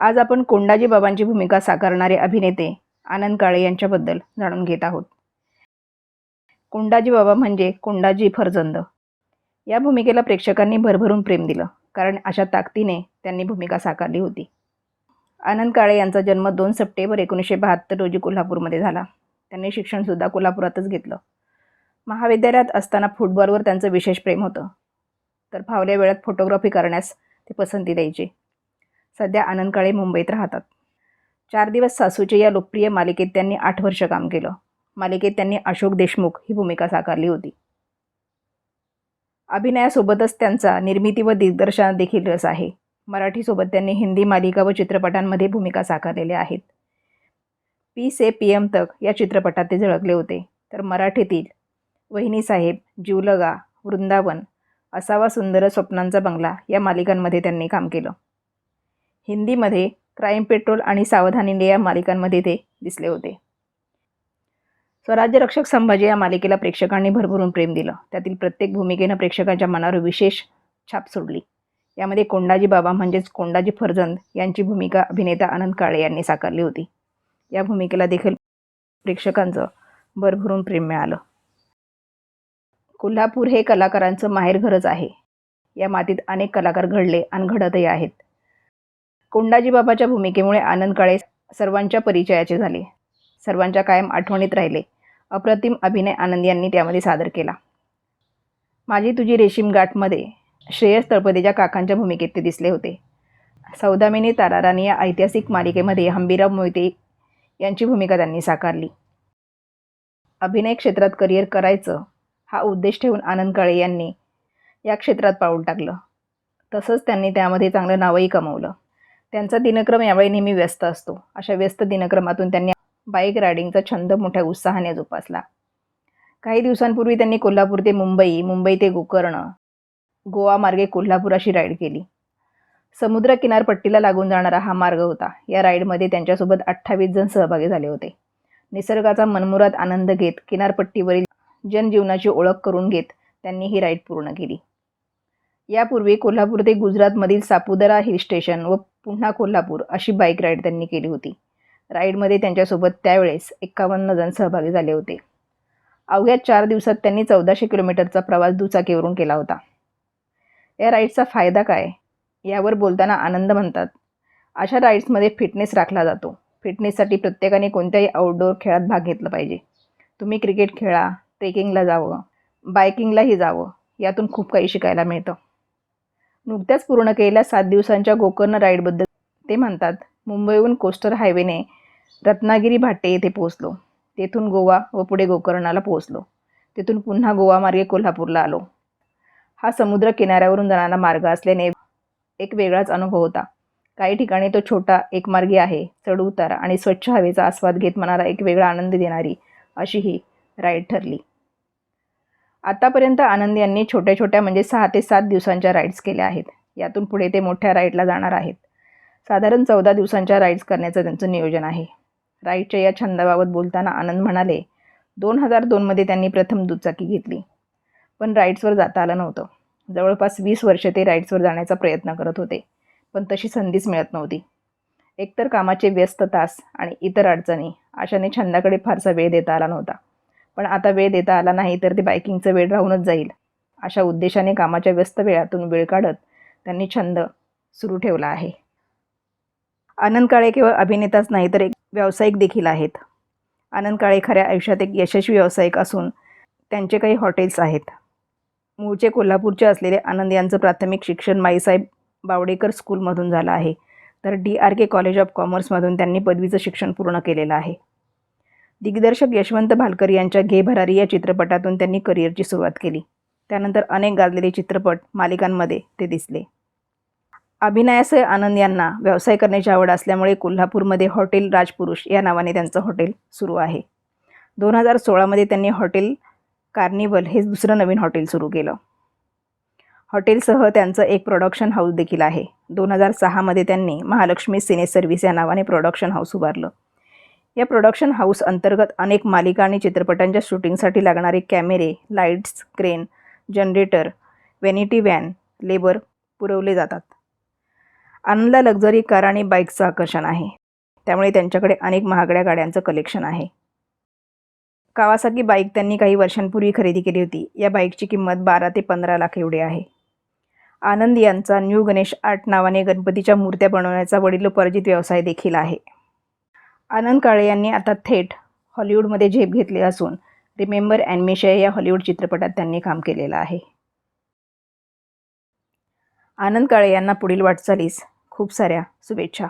आज आपण कोंडाजी बाबांची भूमिका साकारणारे अभिनेते आनंद काळे यांच्याबद्दल जाणून घेत आहोत. कोंडाजी बाबा म्हणजे कोंडाजी फरजंद. या भूमिकेला प्रेक्षकांनी भरभरून प्रेम दिलं कारण अशा ताकदीने त्यांनी भूमिका साकारली होती. आनंद काळे यांचा जन्म दोन सप्टेंबर एकोणीसशे बहात्तर रोजी कोल्हापूरमध्ये झाला. त्यांनी शिक्षणसुद्धा कोल्हापुरातच घेतलं. महाविद्यालयात असताना फुटबॉलवर त्यांचं विशेष प्रेम होतं. तर फावल्या वेळात फोटोग्राफी करण्यास ते पसंती द्यायचे. सध्या आनंद काळे मुंबईत राहतात. चार दिवस सासूचे या लोकप्रिय मालिकेत त्यांनी आठ वर्ष काम केलं. मालिकेत त्यांनी अशोक देशमुख ही भूमिका साकारली होती. अभिनयासोबतच त्यांचा निर्मिती व दिग्दर्शनात देखील रस आहे. मराठीसोबत त्यांनी हिंदी मालिका व चित्रपटांमध्ये भूमिका साकारलेल्या आहेत. पी. से. पी. एम. तक या चित्रपटात ते झळकले होते. तर मराठीतील वहिनी साहेब जीवलगा वृंदावन असावा सुंदर स्वप्नांचा बंगला या मालिकांमध्ये त्यांनी काम केलं. हिंदीमध्ये क्राईम पेट्रोल आणि सावधान इंडिया या मालिकांमध्ये ते दिसले होते. स्वराज्य रक्षक संभाजी या मालिकेला प्रेक्षकांनी भरभरून प्रेम दिलं. त्यातील प्रत्येक भूमिकेनं प्रेक्षकांच्या मनावर विशेष छाप सोडली. यामध्ये कोंडाजी बाबा म्हणजेच कोंडाजी फरजंद यांची भूमिका अभिनेता आनंद काळे यांनी साकारली होती. या भूमिकेला देखील प्रेक्षकांचं भरभरून प्रेम मिळालं. कोल्हापूर हे कलाकारांचं माहेरघरच आहे. या मातीत अनेक कलाकार घडले आणि घडतही आहेत. कोंडाजी बाबाच्या भूमिकेमुळे आनंद काळे सर्वांच्या परिचयाचे झाले. सर्वांच्या कायम आठवणीत राहिले. अप्रतिम अभिनय आनंद यांनी त्यामध्ये सादर केला. माझी तुझी रेशीम गाठमध्ये श्रेयस तळपदेच्या काकांच्या भूमिकेत ते दिसले होते. सौदामिनी ताराराणी या ऐतिहासिक मालिकेमध्ये हंबीराव मोहिते यांची भूमिका त्यांनी साकारली. अभिनय क्षेत्रात करिअर करायचं हा उद्देश ठेवून आनंद काळे यांनी या क्षेत्रात पाऊल टाकलं. तसंच त्यांनी त्यामध्ये चांगलं नावही कमवलं. त्यांचा दिनक्रम यावेळी नेहमी व्यस्त असतो. अशा व्यस्त दिनक्रमातून त्यांनी बाईक रायडिंगचा छंद मोठ्या उत्साहाने जोपासला. काही दिवसांपूर्वी त्यांनी कोल्हापूर ते मुंबई मुंबई ते गोकर्ण गोवा मार्गे कोल्हापूर अशी राईड केली. समुद्र किनारपट्टीला लागून जाणारा हा मार्ग होता. या राईडमध्ये त्यांच्यासोबत अठ्ठावीस जण सहभागी झाले होते. निसर्गाचा मनमुराद आनंद घेत किनारपट्टीवरील जनजीवनाची ओळख करून घेत त्यांनी ही राईड पूर्ण केली. यापूर्वी कोल्हापूर ते गुजरातमधील सापुदरा हिल स्टेशन व पुन्हा कोल्हापूर अशी बाईक राईड त्यांनी केली होती. राईडमध्ये त्यांच्यासोबत त्यावेळेस एक्कावन्न जण सहभागी झाले होते. अवघ्या चार दिवसात त्यांनी चौदाशे किलोमीटरचा प्रवास दुचाकीवरून केला होता. या राईड्सचा फायदा काय? यावर बोलताना आनंद म्हणतात. अशा राईड्समध्ये फिटनेस राखला जातो. फिटनेससाठी प्रत्येकाने कोणत्याही आउटडोअर खेळात भाग घेतला पाहिजे. तुम्ही क्रिकेट खेळा ट्रेकिंगला जावं बायकिंगलाही जावं यातून खूप काही शिकायला मिळतं. नुकत्याच पूर्ण केलेल्या सात दिवसांच्या गोकर्ण राईडबद्दल ते म्हणतात मुंबईहून कोस्टर हायवेने रत्नागिरी भाटे येथे पोहोचलो. तेथून गोवा व पुढे गोकर्णाला पोहोचलो. तेथून पुन्हा गोवा मार्गे कोल्हापूरला आलो. हा समुद्र किनाऱ्यावरून जाणारा मार्ग असल्याने एक वेगळाच अनुभव होता. काही ठिकाणी तो छोटा एकमार्गी आहे चढ उतार आणि स्वच्छ हवेचा आस्वाद घेत मनाला एक वेगळा आनंद देणारी अशी ही राईड ठरली. आतापर्यंत आनंद यांनी छोट्या छोट्या म्हणजे सहा ते सात दिवसांच्या राईड्स केल्या आहेत. यातून पुढे ते मोठ्या राईडला जाणार आहेत. साधारण चौदा दिवसांच्या राईड्स करण्याचं त्यांचं नियोजन आहे. राईडच्या या छंदाबाबत बोलताना आनंद म्हणाले दोन हजार दोनमध्ये त्यांनी प्रथम दुचाकी घेतली. पण राईड्सवर जाता आलं नव्हतं. जवळपास वीस वर्ष ते राईड्सवर जाण्याचा प्रयत्न करत होते. पण तशी संधीच मिळत नव्हती. एकतर कामाचे व्यस्त तास आणि इतर अडचणी अशाने छंदाकडे फारसा वेळ देता आला नव्हता. पण आता वेळ देता आला नाही तर ते बायकिंगचं वेळ राहूनच जाईल. अशा उद्देशाने कामाच्या व्यस्त वेळातून वेळ काढत त्यांनी छंद सुरू ठेवला आहे. आनंद काळे केवळ अभिनेताच नाही तर एक व्यावसायिक देखील आहेत. आनंद काळे खऱ्या आयुष्यात एक यशस्वी व्यावसायिक असून त्यांचे काही हॉटेल्स आहेत. मूळचे कोल्हापूरचे असलेले आनंद यांचं प्राथमिक शिक्षण माईसाहेब बावडेकर स्कूलमधून झालं आहे. तर D R K college of कॉमर्समधून त्यांनी पदवीचं शिक्षण पूर्ण केलेलं आहे. दिग्दर्शक यशवंत भालकर यांच्या घे भरारी या चित्रपटातून त्यांनी करिअरची सुरुवात केली. त्यानंतर अनेक गाजलेले चित्रपट मालिकांमध्ये ते दिसले. अभिनयासह आनंद यांना व्यवसाय करण्याची आवड असल्यामुळे कोल्हापूरमध्ये हॉटेल राजपुरुष या नावाने त्यांचं हॉटेल सुरू आहे. दोन हजार सोळामध्ये त्यांनी हॉटेल कार्निवल हे दुसरं नवीन हॉटेल सुरू केलं. हॉटेलसह त्यांचं एक प्रोडक्शन हाऊस देखील आहे. दोन हजार सहामध्ये त्यांनी महालक्ष्मी सिने सर्व्हिस या नावाने प्रोडक्शन हाऊस उभारलं. या प्रोडक्शन हाऊस अंतर्गत अनेक मालिका आणि चित्रपटांच्या शूटिंगसाठी लागणारे कॅमेरे lights crane generator vanity van labour पुरवले जातात. आनंदला लक्झरी कार आणि बाईकचं आकर्षण आहे. त्यामुळे त्यांच्याकडे अनेक महागड्या गाड्यांचं कलेक्शन आहे. कावासाकी बाईक त्यांनी काही वर्षांपूर्वी खरेदी केली होती. या बाईकची किंमत बारा ते पंधरा लाख एवढी आहे. आनंद यांचा न्यू गणेश आर्ट नावाने गणपतीच्या मूर्त्या बनवण्याचा वडिलोपार्जित व्यवसाय देखील आहे. आनंद काळे यांनी आता थेट हॉलिवूडमध्ये झेप घेतली असून रिमेंबर अॅनमिशय या हॉलिवूड चित्रपटात त्यांनी काम केलेलं आहे. आनंद काळे यांना पुढील वाटचालीस खूप साऱ्या शुभेच्छा.